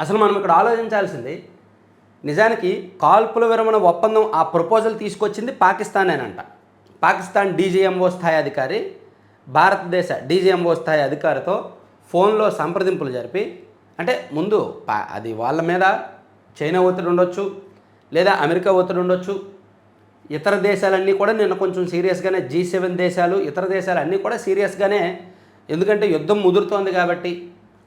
అసలు మనం ఇక్కడ ఆలోచించాల్సింది నిజానికి కాల్పుల విరమణ ఒప్పందం ఆ ప్రపోజల్ తీసుకొచ్చింది పాకిస్తానేనంట. పాకిస్తాన్ డీజీఎంఓ స్థాయి అధికారి భారతదేశ డీజీఎంఓ స్థాయి అధికారితో ఫోన్లో సంప్రదింపులు జరిపి అంటే ముందు పా- అది వాళ్ళ మీద చైనా ఒత్తిడి ఉండొచ్చు లేదా అమెరికా ఒత్తిడి ఉండొచ్చు ఇతర దేశాలన్నీ కూడా నిన్న కొంచెం సీరియస్గానే జీ సెవెన్ దేశాలు ఇతర దేశాలు అన్నీ కూడా సీరియస్గానే ఎందుకంటే యుద్ధం ముదురుతోంది కాబట్టి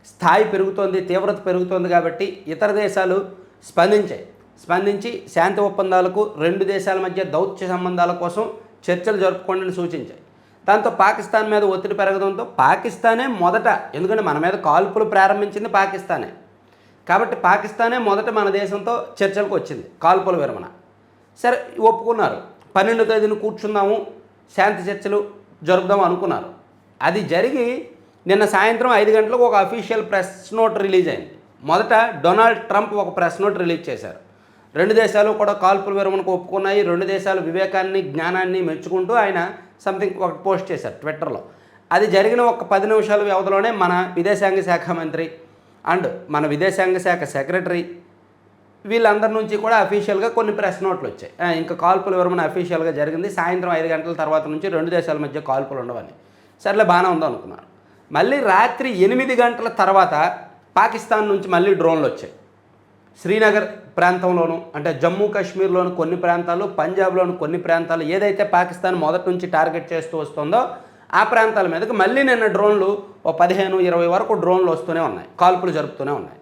స్థాయి పెరుగుతోంది తీవ్రత పెరుగుతోంది కాబట్టి ఇతర దేశాలు స్పందించాయి స్పందించి శాంతి ఒప్పందాలకు రెండు దేశాల మధ్య దౌత్య సంబంధాల కోసం చర్చలు జరుపుకోండి సూచించాయి. దాంతో పాకిస్తాన్ మీద ఒత్తిడి పెరగడంతో పాకిస్తానే మొదట ఎందుకంటే మన మీద కాల్పులు ప్రారంభించింది పాకిస్తానే. కాబట్టి పాకిస్తానే మొదట మన దేశంతో చర్చలకు వచ్చింది కాల్పుల విరమణ. సరే ఒప్పుకున్నారు. పన్నెండు తేదీన కూర్చున్నాము శాంతి చర్చలు జరుపుదాం అనుకున్నారు. అది జరిగి నిన్న సాయంత్రం ఐదు గంటలకు ఒక అఫీషియల్ ప్రెస్ నోట్ రిలీజ్ అయింది. మొదట డొనాల్డ్ ట్రంప్ ఒక ప్రెస్ నోట్ రిలీజ్ చేశారు. రెండు దేశాలు కూడా కాల్పుల విరమణకు ఒప్పుకున్నాయి. రెండు దేశాలు వివేకాన్ని జ్ఞానాన్ని మెచ్చుకుంటూ ఆయన సంథింగ్ ఒక పోస్ట్ చేశారు ట్విట్టర్లో అది జరిగిన ఒక పది నిమిషాల వ్యవధిలోనే మన విదేశాంగ శాఖ మంత్రి అండ్ మన విదేశాంగ శాఖ సెక్రటరీ వీళ్ళందరి నుంచి కూడా అఫీషియల్గా కొన్ని ప్రెస్ నోట్లు వచ్చాయి. ఇంకా కాల్పుల విరమణ అఫీషియల్గా జరిగింది. సాయంత్రం ఐదు గంటల తర్వాత నుంచి రెండు దేశాల మధ్య కాల్పులు ఉండవని. సర్లే బాగానే ఉందో అనుకున్నారు మళ్ళీ రాత్రి ఎనిమిది గంటల తర్వాత పాకిస్తాన్ నుంచి మళ్ళీ డ్రోన్లు వచ్చాయి. శ్రీనగర్ ప్రాంతంలోను అంటే జమ్మూ కాశ్మీర్లోని కొన్ని ప్రాంతాలు పంజాబ్లోని కొన్ని ప్రాంతాలు ఏదైతే పాకిస్తాన్ మొదటి నుంచి టార్గెట్ చేస్తూ వస్తుందో ఆ ప్రాంతాల మీదకి మళ్ళీ నిన్న డ్రోన్లు ఓ పదిహేను ఇరవై వరకు డ్రోన్లు వస్తూనే ఉన్నాయి కాల్పులు జరుపుతూనే ఉన్నాయి.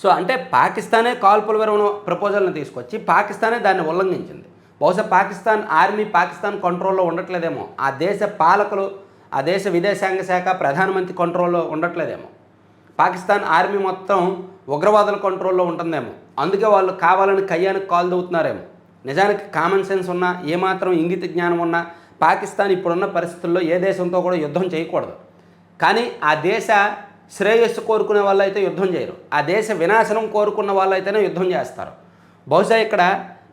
సో అంటే పాకిస్తానే కాల్పుల విరమణ ప్రపోజల్ని తీసుకొచ్చి పాకిస్తానే దాన్ని ఉల్లంఘించింది. బహుశా పాకిస్తాన్ ఆర్మీ పాకిస్తాన్ కంట్రోల్లో ఉండట్లేదేమో. ఆ దేశ పాలకులు ఆ దేశ విదేశాంగ శాఖ ప్రధానమంత్రి కంట్రోల్లో ఉండట్లేదేమో. పాకిస్తాన్ ఆర్మీ మొత్తం ఉగ్రవాదుల కంట్రోల్లో ఉంటుందేమో. అందుకే వాళ్ళు కావాలని కయ్యానికి కాల్ దవ్వుతున్నారేమో నిజానికి కామన్ సెన్స్ ఉన్నా ఏమాత్రం ఇంగిత జ్ఞానం ఉన్నా పాకిస్తాన్ ఇప్పుడున్న పరిస్థితుల్లో ఏ దేశంతో కూడా యుద్ధం చేయకూడదు. కానీ ఆ దేశ శ్రేయస్సు కోరుకునే వాళ్ళు అయితే యుద్ధం చేయరు. ఆ దేశ వినాశనం కోరుకున్న వాళ్ళు అయితేనే యుద్ధం చేస్తారు. బహుశా ఇక్కడ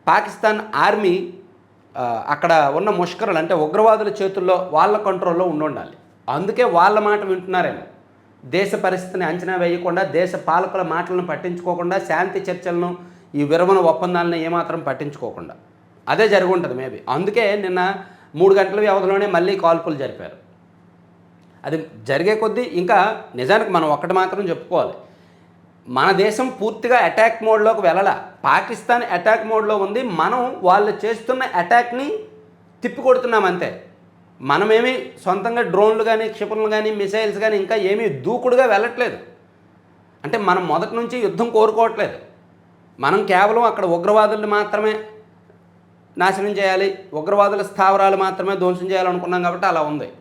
పాకిస్తాన్ ఆర్మీ అక్కడ ఉన్న ముష్కరులు అంటే ఉగ్రవాదుల చేతుల్లో వాళ్ళ కంట్రోల్లో ఉండి ఉండాలి అందుకే వాళ్ళ మాట వింటున్నారేమో. దేశ పరిస్థితిని అంచనా వేయకుండా దేశ పాలకుల మాటలను పట్టించుకోకుండా శాంతి చర్చలను ఈ విరమణ ఒప్పందాలను ఏమాత్రం పట్టించుకోకుండా. అదే జరిగి ఉంటుంది మేబీ. అందుకే నిన్న మూడు గంటల వ్యవధిలోనే మళ్ళీ కాల్పులు జరిపారు. అది జరిగే కొద్దీ ఇంకా నిజానికి మనం ఒక్కటి మాత్రం చెప్పుకోవాలి. మన దేశం పూర్తిగా అటాక్ మోడ్లోకి వెళ్ళాల? పాకిస్తాన్ అటాక్ మోడ్లో ఉంది. మనం వాళ్ళు చేస్తున్న అటాక్ని తిప్పికొడుతున్నాం అంతే. మనమేమి సొంతంగా డ్రోన్లు కానీ క్షిపణులు కానీ మిసైల్స్ కానీ ఇంకా ఏమీ దూకుడుగా వెళ్ళట్లేదు. అంటే మనం మొదటి నుంచి యుద్ధం కోరుకోవట్లేదు. మనం కేవలం అక్కడ ఉగ్రవాదుల్ని మాత్రమే నాశనం చేయాలి. ఉగ్రవాదుల స్థావరాలు మాత్రమే ధ్వంసం చేయాలనుకున్నాం కాబట్టి అలా ఉంది.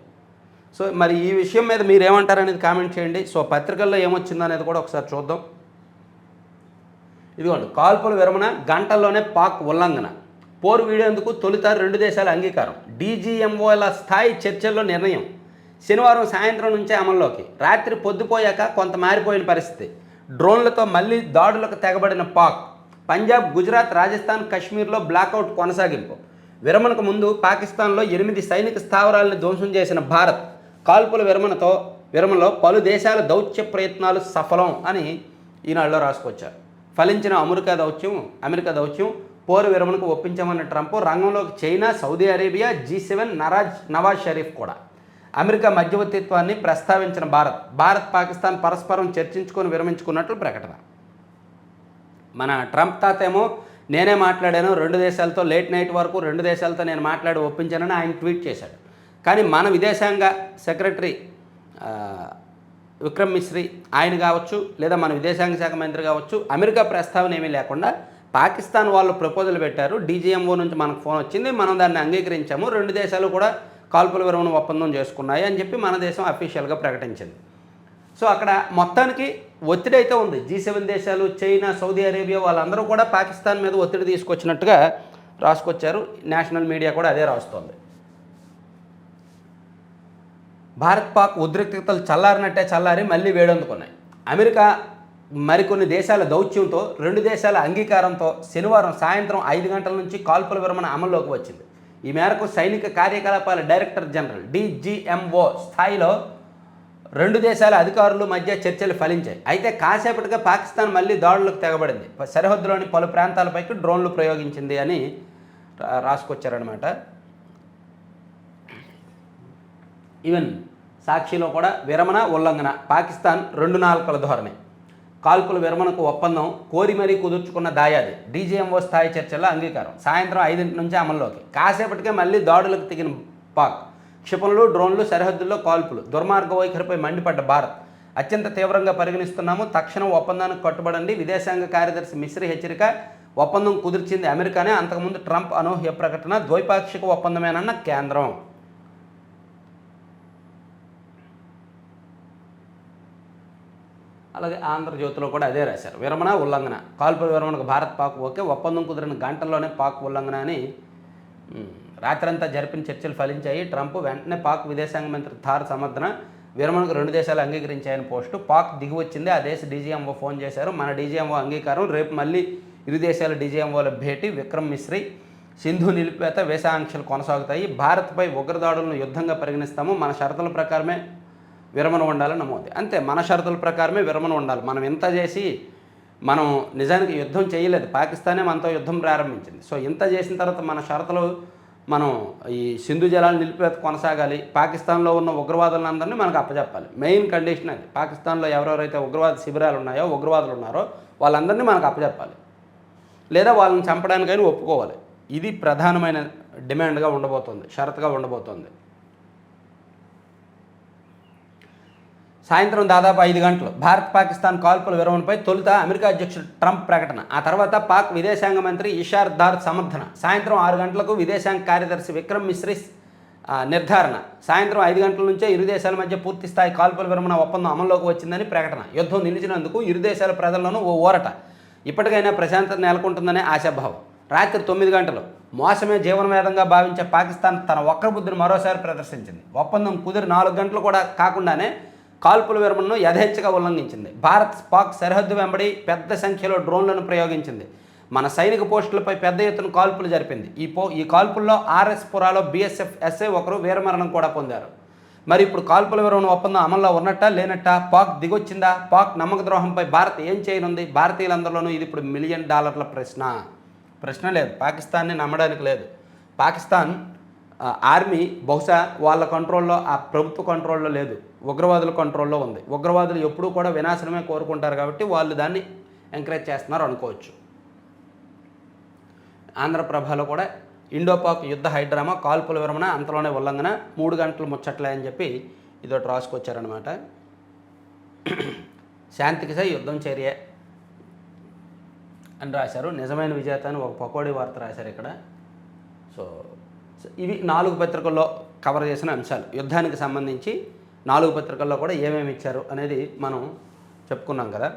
సో మరి ఈ విషయం మీద మీరు ఏమంటారు అనేది కామెంట్ చేయండి. సో పత్రికల్లో ఏమొచ్చిందో అనేది కూడా ఒకసారి చూద్దాం. ఇదిగోండి కాల్పుల విరమణ గంటల్లోనే పాక్ ఉల్లంఘన. పోరు వీడేందుకు తొలుత రెండు దేశాల అంగీకారం. డీజీఎంఓల స్థాయి చర్చల్లో నిర్ణయం. శనివారం సాయంత్రం నుంచే అమల్లోకి. రాత్రి పొద్దుపోయాక కొంత మారిపోయిన పరిస్థితి. డ్రోన్లతో మళ్ళీ దాడులకు తెగబడిన పాక్. పంజాబ్ గుజరాత్ రాజస్థాన్ కశ్మీర్లో బ్లాకౌట్ కొనసాగింపు. విరమణకు ముందు పాకిస్తాన్లో ఎనిమిది సైనిక స్థావరాలను ధ్వంసం చేసిన భారత్. కాల్పుల విరమణతో విరమణలో పలు దేశాల దౌత్య ప్రయత్నాలు సఫలం అని ఈనాడులో రాసుకొచ్చారు. ఫలించిన అమెరికా దౌత్యం అమెరికా దౌత్యం పోరు విరమణకు ఒప్పించామన్న ట్రంప్ రంగంలోకి China Saudi Arabia G seven నరాజ్ Nawaz Sharif కూడా. అమెరికా మధ్యవర్తిత్వాన్ని ప్రస్తావించిన భారత్ భారత్ పాకిస్తాన్ పరస్పరం చర్చించుకొని విరమించుకున్నట్లు ప్రకటన. మన ట్రంప్ తాత ఏమో నేనే మాట్లాడాను రెండు దేశాలతో లేట్ నైట్ వరకు రెండు దేశాలతో నేను మాట్లాడి ఒప్పించానని ఆయన ట్వీట్ చేశాడు. కానీ మన విదేశాంగ సెక్రటరీ విక్రమ్ మిశ్రీ ఆయన కావచ్చు లేదా మన విదేశాంగ శాఖ మంత్రి కావచ్చు అమెరికా ప్రస్తావన ఏమీ లేకుండా పాకిస్తాన్ వాళ్ళు ప్రపోజల్ పెట్టారు. డీజీఎంఓ నుంచి మనకు ఫోన్ వచ్చింది. మనం దాన్ని అంగీకరించాము. రెండు దేశాలు కూడా కాల్పుల విరమణ ఒప్పందం చేసుకున్నాయి అని చెప్పి మన దేశం అఫీషియల్గా ప్రకటించింది. సో అక్కడ మొత్తానికి ఒత్తిడి అయితే ఉంది. జీ సెవెన్ దేశాలు చైనా సౌదీ అరేబియా వాళ్ళందరూ కూడా పాకిస్తాన్ మీద ఒత్తిడి తీసుకొచ్చినట్టుగా రాసుకొచ్చారు. నేషనల్ మీడియా కూడా అదే రాస్తోంది. భారత్ పాక్ ఉద్రిక్తతలు చల్లారినట్టే చల్లారి మళ్ళీ వేడందుకున్నాయి. అమెరికా మరికొన్ని దేశాల దౌత్యంతో రెండు దేశాల అంగీకారంతో శనివారం సాయంత్రం ఐదు గంటల నుంచి కాల్పుల విరమణ అమల్లోకి వచ్చింది. ఈ మేరకు సైనిక కార్యకలాపాల డైరెక్టర్ జనరల్ డిజిఎంఓ స్థాయిలో రెండు దేశాల అధికారుల మధ్య చర్చలు ఫలించాయి. అయితే కాసేపటిగా పాకిస్తాన్ మళ్ళీ దాడులకు తెగబడింది. సరిహద్దులోని పలు ప్రాంతాలపైకి డ్రోన్లు ప్రయోగించింది అని రాసుకొచ్చారనమాట ఈవెన్ సాక్షిలో కూడా విరమణ ఉల్లంఘన. పాకిస్తాన్ రెండు నాలుకల ధోరణి. కాల్పుల విరమణకు ఒప్పందం కోరి మరీ కుదుర్చుకున్న దాయాది డీజీఎంఓ స్థాయి చర్చల్లో అంగీకారం. సాయంత్రం ఐదింటి నుంచి అమల్లోకి. కాసేపటికే మళ్ళీ దాడులకు తిగిన పాక్. క్షిపణులు డ్రోన్లు సరిహద్దుల్లో కాల్పులు. దుర్మార్గ వైఖరిపై మండిపడ్డ భారత్. అత్యంత తీవ్రంగా పరిగణిస్తున్నాము. తక్షణం ఒప్పందానికి కట్టుబడండి. విదేశాంగ కార్యదర్శి మిశ్రీ హెచ్చరిక ఒప్పందం కుదిర్చింది అమెరికానే. అంతకుముందు ట్రంప్ అనూహ్య ప్రకటన ద్వైపాక్షిక ఒప్పందమేనన్న కేంద్రం. అలాగే ఆంధ్రజ్యోతిలో కూడా అదే రాశారు. విరమణ ఉల్లంఘన. కాల్పుల విరమణకు భారత్ పాక్ ఓకే ఒప్పందం కుదిరిన గంటల్లోనే పాక్ ఉల్లంఘన అని రాత్రంతా జరిపిన చర్చలు ఫలించాయి. ట్రంప్ వెంటనే పాక్ విదేశాంగ మంత్రి థార్ సమర్థన విరమణకు రెండు దేశాలు అంగీకరించాయని పోస్టు. పాక్ దిగి వచ్చింది ఆ దేశ డీజీఎంఓ ఫోన్ చేశారు. మన డీజీఎంఓ అంగీకారం. రేపు మళ్ళీ ఇరు దేశాల డీజీఎంఓల భేటీ. విక్రమ్ మిశ్రీ సింధు నిలిపేత వేసాంక్షలు కొనసాగుతాయి. భారత్పై ఉగ్రదాడులను యుద్ధంగా పరిగణిస్తాము. మన షరతుల ప్రకారమే విరమణ ఉండాలని నమోదు అంతే మన షరతుల ప్రకారమే విరమణ ఉండాలి. మనం ఇంత చేసి మనం నిజానికి యుద్ధం చేయలేదు. పాకిస్తానే మనతో యుద్ధం ప్రారంభించింది. సో ఇంత చేసిన తర్వాత మన షరతులు మనం ఈ సింధు జలాలు నిలిపేత కొనసాగాలి. పాకిస్తాన్లో ఉన్న ఉగ్రవాదులందరినీ మనకు అప్పచెప్పాలి మెయిన్ కండిషన్ అది. పాకిస్తాన్లో ఎవరెవరైతే ఉగ్రవాద శిబిరాలు ఉన్నాయో ఉగ్రవాదులు ఉన్నారో వాళ్ళందరినీ మనకు అప్పచెప్పాలి లేదా వాళ్ళని చంపడానికైనా ఒప్పుకోవాలి. ఇది ప్రధానమైన డిమాండ్గా ఉండబోతోంది షరతుగా ఉండబోతోంది. సాయంత్రం దాదాపు ఐదు గంటలు. భారత్ పాకిస్తాన్ కాల్పుల విరమణపై తొలుత అమెరికా అధ్యక్షుడు ట్రంప్ ప్రకటన. ఆ తర్వాత పాక్ విదేశాంగ మంత్రి ఇషార్ దార్ సమర్థన. సాయంత్రం ఆరు గంటలకు విదేశాంగ కార్యదర్శి విక్రమ్ మిశ్రీ నిర్ధారణ. సాయంత్రం ఐదు గంటల నుంచే ఇరు దేశాల మధ్య పూర్తి స్థాయి కాల్పుల విరమణ ఒప్పందం అమల్లోకి వచ్చిందని ప్రకటన. యుద్ధం నిలిచినందుకు ఇరు దేశాల ప్రజల్లోనూ ఓ ఊరట. ఇప్పటికైనా ప్రశాంతత నెలకొంటుందనే ఆశాభావం. రాత్రి తొమ్మిది గంటలు. మోసమే జీవనవేదంగా భావించే పాకిస్తాన్ తన వక్ర బుద్ధిని మరోసారి ప్రదర్శించింది. ఒప్పందం కుదిరి నాలుగు గంటలు కూడా కాకుండానే కాల్పుల విరమణను యథేచ్ఛగా ఉల్లంఘించింది. భారత్ పాక్ సరిహద్దు వెంబడి పెద్ద సంఖ్యలో డ్రోన్లను ప్రయోగించింది. మన సైనిక పోస్టులపై పెద్ద ఎత్తున కాల్పులు జరిపింది. ఈ పో ఈ కాల్పుల్లో ఆర్ఎస్ పురాలో బీఎస్ఎఫ్ ఎస్ఐ ఒకరు వీరమరణం కూడా పొందారు. మరి ఇప్పుడు కాల్పుల విరమణ ఒప్పందం అమల్లో ఉన్నట్టా లేనట్టా? పాక్ దిగొచ్చిందా? పాక్ నమ్మక ద్రోహంపై భారత్ ఏం చేయనుంది? భారతీయులందరిలోనూ ఇది ఇప్పుడు మిలియన్ డాలర్ల ప్రశ్న. ప్రశ్న లేదు. పాకిస్తాన్ని నమ్మడానికి లేదు. పాకిస్తాన్ ఆర్మీ బహుశా వాళ్ళ కంట్రోల్లో ఆ ప్రభుత్వ కంట్రోల్లో లేదు. ఉగ్రవాదుల కంట్రోల్లో ఉంది. ఉగ్రవాదులు ఎప్పుడూ కూడా వినాశనమే కోరుకుంటారు కాబట్టి వాళ్ళు దాన్ని ఎంకరేజ్ చేస్తున్నారు అనుకోవచ్చు. ఆంధ్రప్రభలో కూడా ఇండోపాక్ యుద్ధ హైడ్రామా కాల్పుల విరమణ అంతలోనే ఉల్లంఘన మూడు గంటలు ముచ్చట్లే అని చెప్పి ఇదొకటి రాసుకొచ్చారనమాట శాంతికి సై యుద్ధం చర్య అని రాశారు. నిజమైన విజేత అని ఒక పకోడీ వార్త రాశారు ఇక్కడ. సో సో ఇవి నాలుగు పత్రికల్లో కవర్ చేసిన అంశాలు. యుద్ధానికి సంబంధించి నాలుగు పత్రికల్లో కూడా ఏమేమి ఇచ్చారు అనేది మనం చెప్పుకున్నాం కదా.